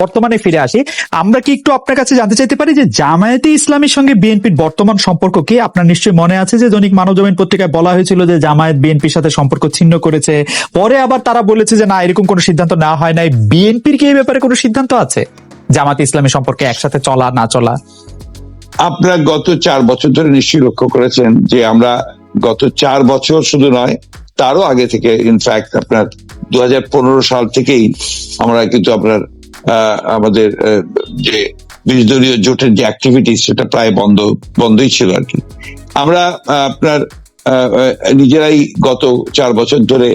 বর্তমানে ফিরে আসি। আমরা কি একটু আপনার কাছে জানতে চাইতে পারি যে জামায়াতে ইসলামের সঙ্গে বিএনপির বর্তমান সম্পর্ক কি? আপনার নিশ্চয়ই মনে আছে যে দৈনিক মানবজমিন পত্রিকায় বলা হয়েছিল যে জামায়াত বিএনপির সাথে সম্পর্ক ছিন্ন করেছে। পরে আবার তারা বলেছে যে না, এরকম কোনো সিদ্ধান্ত নেওয়া হয় নাই। বিএনপির কি এই ব্যাপারে কোনো সিদ্ধান্ত আছে? জামাত ইসলামী সম্পর্কে একসাথে চলা, না চলা? আপনারা গত চার বছর ধরে নিশ্চয়ই লক্ষ্য করেছেন যে আমরা গত চার বছর শুধু নয়, তারও আগে থেকে ইনফ্যাক্ট আপনার দু হাজার পনেরো সাল থেকেই আমরা কিন্তু আপনার আমাদের যে বিশ দলীয় জোটের যে অ্যাক্টিভিটি সেটা প্রায় বন্ধ, বন্ধই ছিল আর কি। আমরা আপনার নিজেরাই গত চার বছর ধরে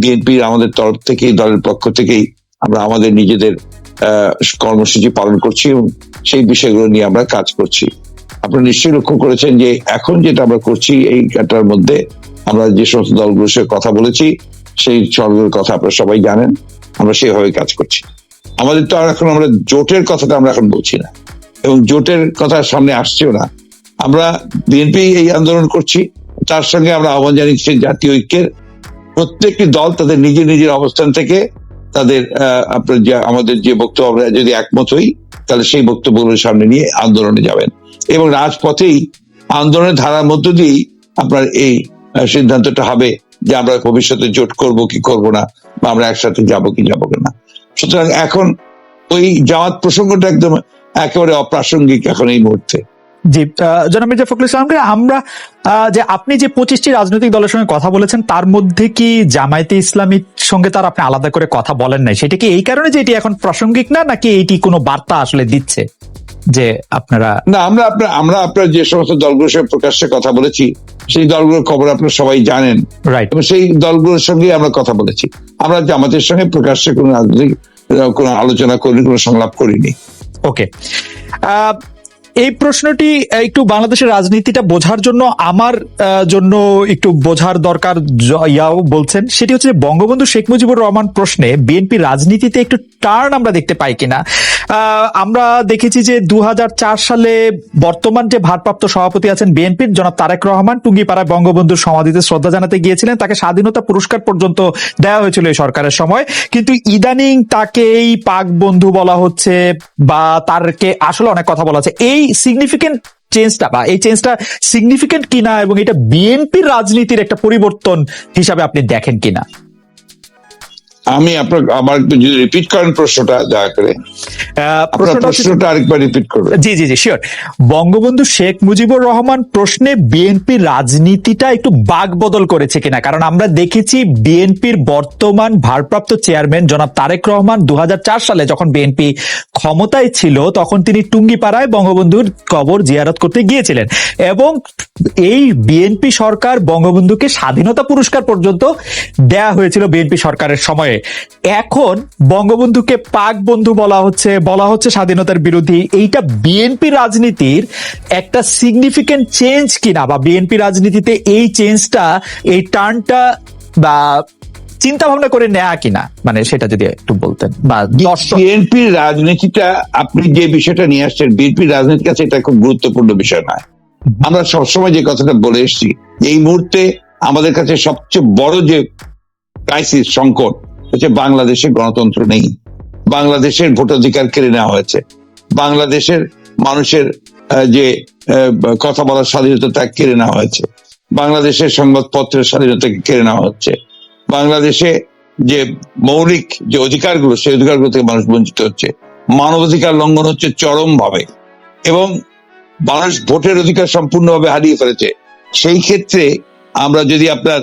বিএনপির আমাদের তরফ থেকেই, দলের পক্ষ থেকেই আমরা আমাদের নিজেদের কর্মসূচি পালন করছি এবং সেই বিষয়গুলো নিয়ে আমরা কাজ করছি। আপনারা নিশ্চয়ই লক্ষ্য করেছেন যে এখন যেটা আমরা করছি, এই কাটার মধ্যে আমরা যে সমস্ত দলগুলোর সাথে কথা বলেছি, সেই দলগুলোর কথা আপনারা সবাই জানেন, আমরা সেভাবে কাজ করছি। আমাদের তো আর এখন আমরা জোটের কথাটা আমরা এখন বলছি না। এবং জোটের কথা সামনে আসছেও না। আমরা বিএনপি এই আন্দোলন করছি, তার সঙ্গে আমরা আহ্বান জানিয়েছি জাতীয় ঐক্যের। প্রত্যেকটি দল তাদের নিজের নিজের অবস্থান থেকে তাদের আপনার যে, আমাদের যে বক্তব্য, আমরা যদি একমত হই, তাহলে সেই বক্তব্যগুলোর সামনে নিয়ে আন্দোলনে যাবেন। এবং রাজপথেই, আন্দোলনের ধারার মধ্য দিয়েই আপনার এই সিদ্ধান্তটা হবে যে আমরা ভবিষ্যতে জোট করব কি করব না, বা আমরা একসাথে যাব কি যাব না। সুতরাং এখন ওই জামাত প্রসঙ্গটা একদম একেবারে অপ্রাসঙ্গিক এখন এই মুহূর্তে। জি জনাব মির্জা ফখরুল আমরা যে আপনি যে পঁচিশটি রাজনৈতিক দলের সঙ্গে কথা বলেছেন, তার মধ্যে কি জামায়াতে ইসলামীর সঙ্গে তার আপনি আলাদা করে কথা বলেন নাই? সেটা কি এই কারণে যে এটি এখন প্রাসঙ্গিক না, নাকি এটি কোনো বার্তা আসলে দিচ্ছে? যে আপনারা না আমরা আপনার আমরা আপনার যে সমস্ত দলগুলোর সঙ্গে প্রকাশ্যে কথা বলেছি সেই দলগুলোর খবর আপনারা সবাই জানেন। রাইট এবং সেই দলগুলোর সঙ্গে আমরা কথা বলেছি। আমরা জামাতের সঙ্গে প্রকাশ্যে কোনো রাজনৈতিক কোনো আলোচনা করিনি কোনো সংলাপ করিনি। ওকে এই প্রশ্নটি একটু বাংলাদেশের রাজনীতিটা বোঝার জন্য, আমার জন্য একটু বোঝার দরকার ইয়াও বলছেন। সেটি হচ্ছে বঙ্গবন্ধু শেখ মুজিবুর রহমান প্রশ্নে বিএনপি রাজনীতিতে একটু টার্ন আমরা দেখতে পাই কিনা। আমরা দেখেছি যে দু হাজার চার সালে বর্তমান যে ভারপ্রাপ্ত সভাপতি আছেন বিএনপির জনাব তারেক রহমান টুঙ্গিপাড়ায় বঙ্গবন্ধুর সমাধিতে শ্রদ্ধা জানাতে গিয়েছিলেন। তাকে স্বাধীনতা পুরস্কার পর্যন্ত দেওয়া হয়েছিল এই সরকারের সময়। কিন্তু ইদানিং তাকে এই পাক বন্ধু বলা হচ্ছে বা তারকে আসলে অনেক কথা বলা হচ্ছে। এই সিগনিফিকেন্ট চেঞ্জটা বা এই চেঞ্জটা সিগনিফিকেন্ট কিনা এবং এটা বিএনপির রাজনীতির একটা পরিবর্তন হিসাবে আপনি দেখেন কিনা? আমি আপনার আমার একটু যদি রিপিট করেন প্রশ্নটা দয়া করে। আপনার প্রশ্নটা আরেকবার রিপিট করবেন। জি জি জি শিওর বঙ্গবন্ধু শেখ মুজিবুর রহমান প্রশ্নে বিএনপির রাজনীতিটা একটু বাক বদল করেছে কিনা? কারণ আমরা দেখেছি বিএনপির বর্তমান ভারপ্রাপ্ত চেয়ারম্যান জনাব তারেক রহমান দু হাজার চার সালে যখন বিএনপি ক্ষমতায় ছিল তখন তিনি টুঙ্গিপাড়ায় বঙ্গবন্ধুর কবর জিয়ারত করতে গিয়েছিলেন। এবং এই বিএনপি সরকার বঙ্গবন্ধুকে স্বাধীনতা পুরস্কার পর্যন্ত দেয়া হয়েছিল বিএনপি সরকারের সময়ে। এখন বঙ্গবন্ধুকে পাক বন্ধু বলা হচ্ছে বলা হচ্ছে স্বাধীনতার বিরোধী। এইটা বিএনপি রাজনীতির একটা সিগনিফিকেন্ট চেঞ্জ কিনা, বা বিএনপি রাজনীতিতে এই চেঞ্জটা এই টার্নটা বা চিন্তা ভাবনা করে নেয়া কিনা? মানে সেটা যদি একটু বলতেন, বা বিএনপির রাজনীতিটা আপনি যে বিষয়টা নিয়ে আসছেন বিএনপির রাজনীতির কাছে এটা খুব গুরুত্বপূর্ণ বিষয় নয়। আমরা সবসময় যে কথাটা বলে এসেছি এই মুহূর্তে আমাদের কাছে সবচেয়ে বড় যে ক্রাইসিস সংকট হচ্ছে বাংলাদেশে গণতন্ত্র নেই। বাংলাদেশের ভোটাধিকার কেড়ে নেওয়া হয়েছে। বাংলাদেশের মানুষের যে কথা বলার স্বাধীনতা কেড়ে নেওয়া হয়েছে। বাংলাদেশের সংবাদপত্রের স্বাধীনতাকে কেড়ে নেওয়া হচ্ছে। বাংলাদেশে যে মৌলিক যে অধিকারগুলো, সেই অধিকারগুলো থেকে মানুষ বঞ্চিত হচ্ছে। মানবাধিকার লঙ্ঘন হচ্ছে চরম ভাবে এবং মানুষ ভোটের অধিকার সম্পূর্ণভাবে হারিয়ে ফেলেছে। সেই ক্ষেত্রে আমরা যদি আপনার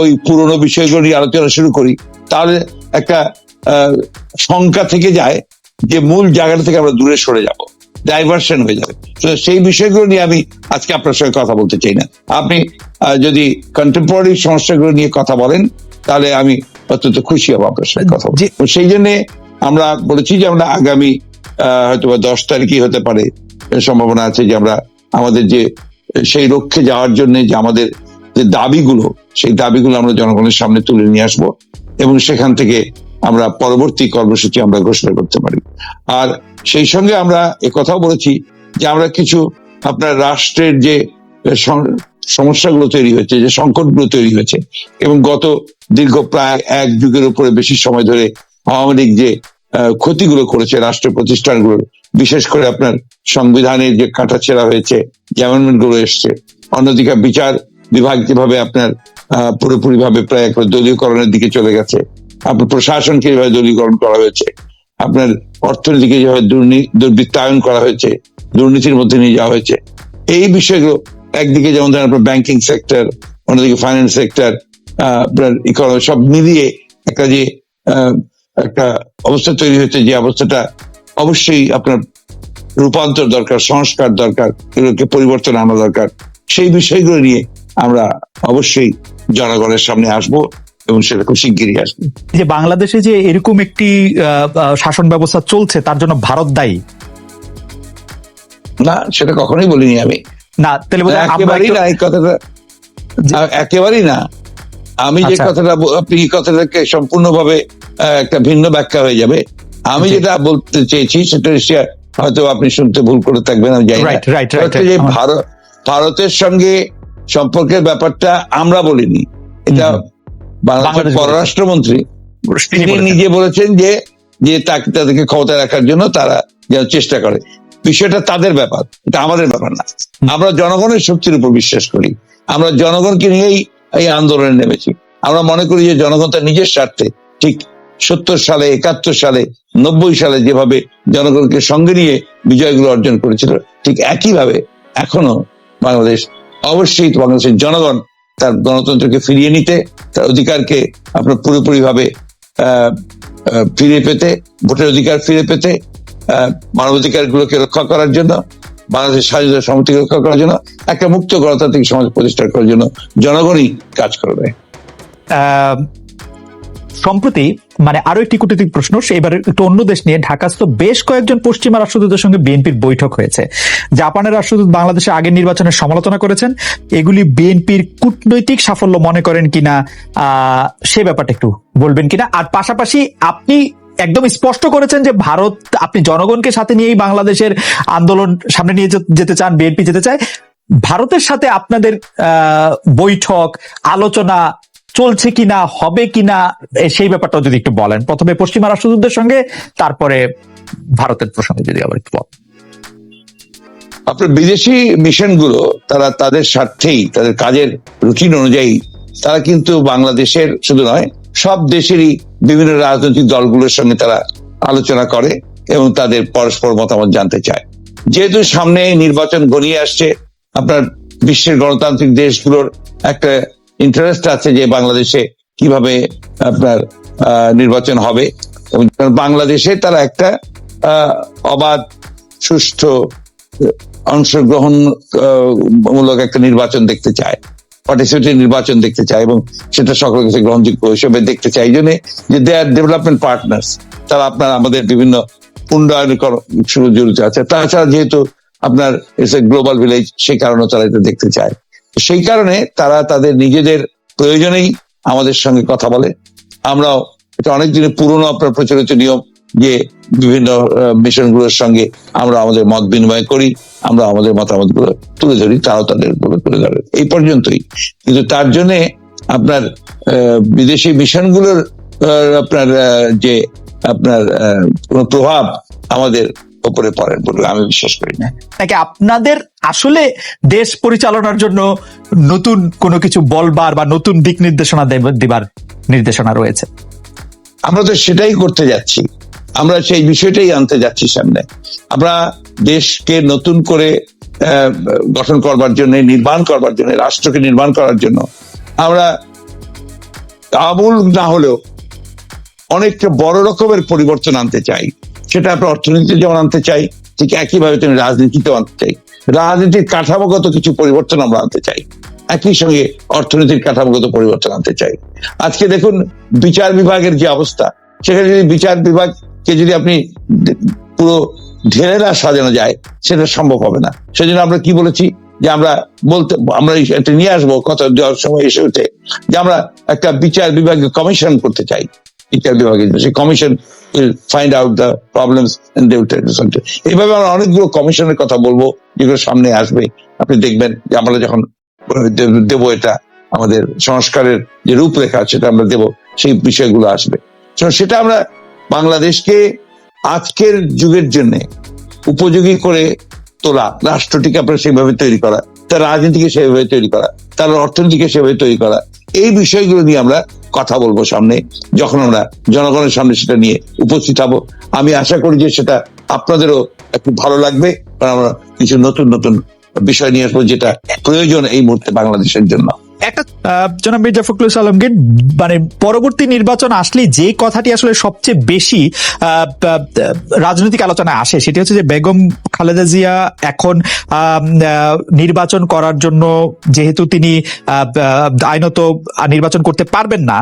ওই পুরনো বিষয়গুলো নিয়ে আলোচনা শুরু করি তাহলে একটা আহ, শঙ্কা থেকে যায় যে মূল জায়গাটা থেকে আমরা দূরে সরে যাব ডাইভার্সন হয়ে যাবে। তো সেই বিষয়গুলো নিয়ে আমি আজকে আপনার সঙ্গে কথা বলতে চাই না। আপনি যদি কন্টেম্পোরারি সমস্যাগুলো নিয়ে কথা বলেন তাহলে আমি অত্যন্ত খুশি হব আপনার সঙ্গে কথা বলতে। সেই জন্য আমরা বলেছি যে আমরা আগামী আহ, হয়তো বা দশ তারিখই হতে পারে সম্ভাবনা আছে যে আমরা আমাদের যে সেই লক্ষ্যে যাওয়ার জন্য যে আমাদের যে দাবিগুলো সেই দাবিগুলো আমরা জনগণের সামনে তুলে নিয়ে আসব। এবং সেখান থেকে আমরা পরবর্তী কর্মসূচি আমরা ঘোষণা করতে পারি। আর সেই সঙ্গে আমরা কথাও বলেছি যে আমরা কিছু আপনার রাষ্ট্রের যে সমস্যাগুলো তৈরি হয়েছে, যে সংকটগুলো তৈরি হয়েছে এবং গত দীর্ঘ প্রায় এক যুগের উপরে বেশি সময় ধরে আওয়ামী লীগ যে ক্ষতিগুলো করেছে রাষ্ট্র প্রতিষ্ঠানগুলো, বিশেষ করে আপনার সংবিধানের যে কাটাছেড়া হয়েছে, যে অ্যামেন্ডমেন্টগুলো এসছে, অন্যদিকে বিচার বিভাগ যেভাবে আপনার পুরোপুরি ভাবে প্রায় একটা দলীয়করণের দিকে চলে গেছে। আপনার প্রশাসনকে যেভাবে দলীয়করণ করা হয়েছে? আপনার অর্থনীতিকে যেভাবে দুর্বৃত্তায়ন করা হয়েছে, দুর্নীতির মধ্যে নিয়ে যাওয়া হয়েছে। এই বিষয়গুলো একদিকে যেমন ধরেন আপনার ব্যাংকিং সেক্টর অন্যদিকে ফাইন্যান্স সেক্টর আপনার ইকোনমি সব মিলিয়ে একটা যে একটা অবস্থা তৈরি হয়েছে যে অবস্থাটা অবশ্যই আপনার রূপান্তর দরকার, সংস্কার দরকার, এগুলোকে পরিবর্তন আনা দরকার। সেই বিষয়গুলো নিয়ে আমরা অবশ্যই জনগণের সামনে আসব এবং সেটা খুব শিগগিরই আসবে। যে বাংলাদেশে যে এরকম একটি শাসন ব্যবস্থা চলছে তার জন্য ভারত দায়ী? না সেটা কখনোই বলিনি আমি। না তাহলে একেবারেই না এই কথাটা একেবারেই না। আমি যে আচ্ছা। কথাটা আপনি এই কথাটাকে সম্পূর্ণভাবে একটা ভিন্ন ব্যাখ্যা হয়ে যাবে। আমি যেটা বলতে চেয়েছি সেটা হয়তো আপনি শুনতে ভুল করে থাকবেন আমি জানি না। ভারত ভারতের সঙ্গে সম্পর্কের ব্যাপারটা আমরা বলিনি। এটা বাংলাদেশের। পররাষ্ট্রমন্ত্রী তিনি নিজে বলেছেন যে যে তাকে তাদেরকে ক্ষমতা রাখার জন্য তারা যেন চেষ্টা করে। বিষয়টা তাদের ব্যাপার এটা আমাদের ব্যাপার না। আমরা জনগণের শক্তির উপর বিশ্বাস করি। আমরা জনগণকে নিয়েই এই আন্দোলনে নেমেছি। আমরা মনে করি যে জনগণ তার নিজের স্বার্থে ঠিক সত্তর সালে একাত্তর সালে নব্বই সালে যেভাবে জনগণকে সঙ্গে নিয়ে বিজয়গুলো অর্জন করেছিল ঠিক একইভাবে এখনও বাংলাদেশ অবশ্যই বাংলাদেশের জনগণ তার গণতন্ত্রকে ফিরিয়ে নিতে, তার অধিকারকে আপনার পুরোপুরিভাবে ফিরে পেতে, ভোটের অধিকার ফিরে পেতে মানবাধিকার গুলোকে রক্ষা করার জন্য, বাংলাদেশের স্বাধীনতা সমিতিকে রক্ষা করার জন্য, একটা মুক্ত গণতান্ত্রিক সমাজ প্রতিষ্ঠা করার জন্য জনগণই কাজ করবে। সম্প্রতি মানে আরও একটি কূটনৈতিক প্রশ্ন এবার একটু অন্য দেশ নিয়ে ঢাকাস্থ বেশ কয়েকজন পশ্চিমা রাষ্ট্রদূতের সঙ্গে বিএনপির বৈঠক হয়েছে। জাপানের রাষ্ট্রদূত বাংলাদেশে আগের নির্বাচনের সমালোচনা করেছেন। এগুলি বিএনপির কূটনৈতিক সাফল্য মনে করেন কিনা সে ব্যাপারটা একটু বলবেন কিনা। আর পাশাপাশি আপনি একদম স্পষ্ট করেছেন যে ভারত, আপনি জনগণকে সাথে নিয়েই বাংলাদেশের আন্দোলন সামনে নিয়ে যেতে চান, বিএনপি যেতে চায়। ভারতের সাথে আপনাদের বৈঠক, আলোচনা চলছে কিনা, হবে কিনা সেই ব্যাপারটা যদি একটু বলেন। প্রথমে পশ্চিমা রাষ্ট্রদূতদের সঙ্গে, তারপরে ভারতের প্রসঙ্গে যদি আবার একটু বলেন আপনার বিদেশি মিশনগুলো, তারা তাদের স্বার্থেই, তাদের কাজের রুটিন অনুযায়ী, তারা কিন্তু বাংলাদেশের শুধু নয়, সব দেশেরই বিভিন্ন রাজনৈতিক দলগুলোর সঙ্গে তারা আলোচনা করে এবং তাদের পরস্পর মতামত জানতে চায়। যেহেতু সামনে নির্বাচন গড়িয়ে আসছে, আপনার বিশ্বের গণতান্ত্রিক দেশগুলোর একটা ইন্টারেস্ট আছে যে বাংলাদেশে কীভাবে আপনার নির্বাচন হবে। এবং বাংলাদেশে তারা একটা অবাধ, সুষ্ঠু অংশগ্রহণ মূলক একটা নির্বাচন দেখতে চায়। পার্টিসিপেটিভ নির্বাচন দেখতে চায় এবং সেটা সকলের কাছে গ্রহণযোগ্য হিসেবে দেখতে চায়। এই জন্য যে দে আর ডেভেলপমেন্ট পার্টনার্স তারা আপনার আমাদের বিভিন্ন উন্নয়ন জড়িত আছে। তাছাড়া যেহেতু আপনার এস এ গ্লোবাল ভিলেজ সেই কারণে তারা এটা দেখতে চায়। সেই কারণে তারা তাদের নিজেদের প্রয়োজনেই আমাদের সঙ্গে কথা বলে। আমরাও এটা অনেক দিনের পুরনো আপনার প্রচলিত নিয়ম যে বিভিন্ন মিশনগুলোর সঙ্গে আমরা আমাদের মত বিনিময় করি, আমরা আমাদের মতামতগুলো তুলে ধরি, তারাও তাদের তুলে ধরে। এই পর্যন্তই। কিন্তু তার জন্য আপনার বিদেশি মিশনগুলোর আপনার যে আপনার প্রভাব আমাদের উপরে পড়ে বলে আমি বিশ্বাস করি না। নাকি আপনাদের আসলে দেশ পরিচালনার জন্য নতুন কোনো কিছু বলবার বা নতুন দিক নির্দেশনা দেব- দিবার নির্দেশনা রয়েছে? আমরা তো সেটাই করতে যাচ্ছি। আমরা সেই বিষয়টাই আনতে যাচ্ছি সামনে। আমরা দেশকে নতুন করে গঠন করবার জন্য নির্মাণ করবার জন্য রাষ্ট্রকে নির্মাণ করার জন্য আমরা আমূল না হলেও অনেকটা বড় রকমের পরিবর্তন আনতে চাই। সেটা আমরা অর্থনীতিতে যেমন আনতে চাই, ঠিক একইভাবে তুমি রাজনীতিতেও আনতে চাই। রাজনীতির কাঠামোগত কিছু পরিবর্তন আমরা আনতে চাই। একই সঙ্গে অর্থনীতির কাঠামোগত পরিবর্তন আনতে চাই। আজকে দেখুন, বিচার বিভাগের যে অবস্থা, সেখানে যদি বিচার বিভাগকে যদি আপনি পুরো ঢেলে না সাজানো যায়, সেটা সম্ভব হবে না। সেজন্য আমরা কি বলেছি? যে আমরা বলতে, আমরা এটা নিয়ে আসব, কথা দেওয়ার সময় এসে উঠে যে আমরা একটা বিচার বিভাগে কমিশন করতে চাই। বিচার বিভাগে সেই commission find out the problems এইভাবে আমরা অনেকগুলো কমিশনের কথা বলব, যেগুলো সামনে আসবে। আপনি দেখবেন যে আমরা যখন দেবো এটা, আমাদের সংস্কারের যে রূপরেখা সেটা আমরা দেব, সেই বিষয়গুলো আসবে। সেটা আমরা বাংলাদেশকে আজকের যুগের জন্য উপযোগী করে তোলা, রাষ্ট্রটিকে আপনার সেইভাবে তৈরি করা, তার রাজনীতিকে সেভাবে তৈরি করা, তার অর্থনীতিকে সেভাবে তৈরি করা, এই বিষয়গুলো নিয়ে আমরা কথা বলব সামনে, যখন আমরা জনগণের সামনে সেটা নিয়ে উপস্থিত হব। আমি আশা করি যে সেটা আপনাদেরও একটু ভালো লাগবে, কারণ আমরা কিছু নতুন নতুন বিষয় নিয়ে আসব যেটা প্রয়োজন এই মুহূর্তে বাংলাদেশের জন্য। একটা জনাব মির্জা ফখরুল আলমগীর মানে পরবর্তী নির্বাচন আসলে যে কথাটি আসলে সবচেয়ে বেশি রাজনৈতিক আলোচনায় আসে, সেটি হচ্ছে যে বেগম খালেদা জিয়া এখন নির্বাচন করার জন্য যেহেতু তিনি আইনত নির্বাচন করতে পারবেন না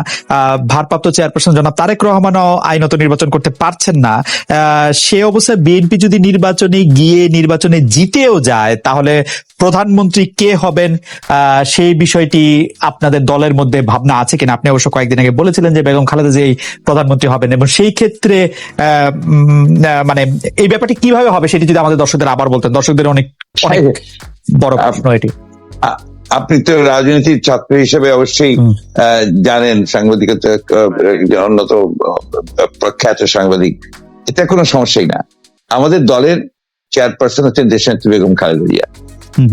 ভারপ্রাপ্ত চেয়ারপারসন জনাব তারেক রহমানও আইনত নির্বাচন করতে পারছেন না সে অবস্থায় বিএনপি যদি নির্বাচনে গিয়ে নির্বাচনে জিতেও যায়, তাহলে প্রধানমন্ত্রী কে হবেন সেই বিষয়টি আপনাদের দলের মধ্যে ভাবনা আছে কিনা? আপনি অবশ্য কয়েকদিন আগে বলেছিলেন যে বেগম খালেদা এই প্রধানমন্ত্রী হবেন এবং সেই ক্ষেত্রে মানে এই ব্যাপারটি কীভাবে হবে সেটি যদি আমাদের দর্শকদের আবার বলতেন। দর্শকদের অনেক অনেক বড় প্রশ্ন এটি। আপনি তো রাজনীতির ছাত্র হিসেবে অবশ্যই আহ, জানেন সাংবাদিকতা অন্যতম আহ, প্রখ্যাত সাংবাদিক। এটা কোনো সমস্যাই না। আমাদের দলের চেয়ারপারসন হচ্ছেন দেশনেত্রী বেগম খালেদা জিয়া।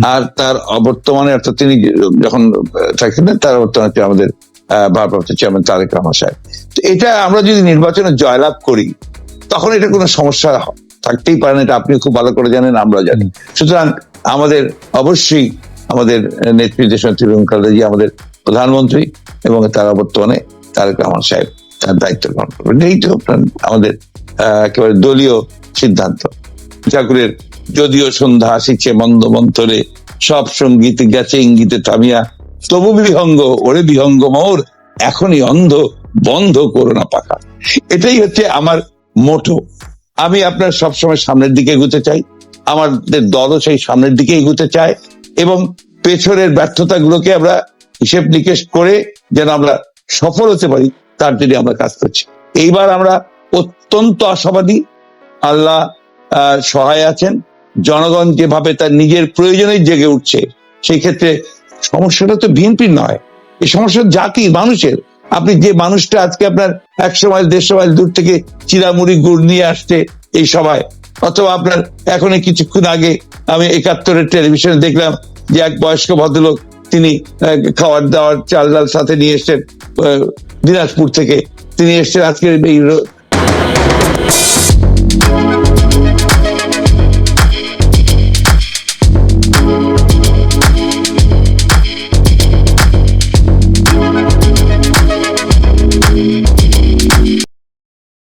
আর তার অবর্তমানে অর্থাৎ তিনি যখন আহ, থাকছেন তার বর্তমানে হচ্ছে আমাদের ভারপ্রাপ্ত চেয়ারম্যান তারেক রহমান সাহেব। তো এটা আমরা যদি নির্বাচনে জয়লাভ করি তখন এটা কোনো সমস্যা থাকতেই পারে না। এটা আপনি খুব ভালো করে জানেন আমরা জানি। সুতরাং আমাদের অবশ্যই আমাদের দেশনেত্রী বেগম খালেদা আমাদের প্রধানমন্ত্রী এবং তারা বর্তমানে তারেক রহমান সাহেব তার দায়িত্ব গ্রহণ করবেন। এই তো আমাদের আহ, একেবারে দলীয় সিদ্ধান্ত। ঠাকুরের যদিও সন্ধ্যা আসিছে মন্দ মন্থরে সব সংগীত গেছে ইঙ্গিতে থামিয়া, তবু বিহঙ্গ, ওরে বিহঙ্গ মোর, এখনই অন্ধ, বন্ধ করো না পাখা। এটাই হচ্ছে আমার মোটো। আমি আপনার সবসময় সামনের দিকে এগুতে চাই, আমাদের দলও সেই সামনের দিকে এগুতে চায়, এবং পেছনের ব্যর্থতাগুলোকে আমরা হিসেব নিকেশ করে যেন আমরা সফল হতে পারি, তার জন্য আমরা কাজ করছি। এইবার আমরা অত্যন্ত আশাবাদী, আল্লাহ সহায় আছেন। জনগণ যেভাবে তার নিজের প্রয়োজনে জেগে উঠছে, সেই ক্ষেত্রে সমস্যাটা তো বিএনপির নয়। এই সমস্যা জাতির মানুষের। আপনি যে মানুষটা আজকে আপনার একশো মাইল, দেড়শো মাইল দূর থেকে চিরামুড়ি গুড় নিয়ে আসছে এই সভায়, অথবা আপনার এখন এই কিছুক্ষণ আগে আমি একাত্তরের টেলিভিশনে দেখলাম যে এক বয়স্ক ভদ্রলোক, তিনি খাবার দাবার চাল ডাল সাথে নিয়ে এসছেন দিনাজপুর থেকে। তিনি এসছেন আজকের এই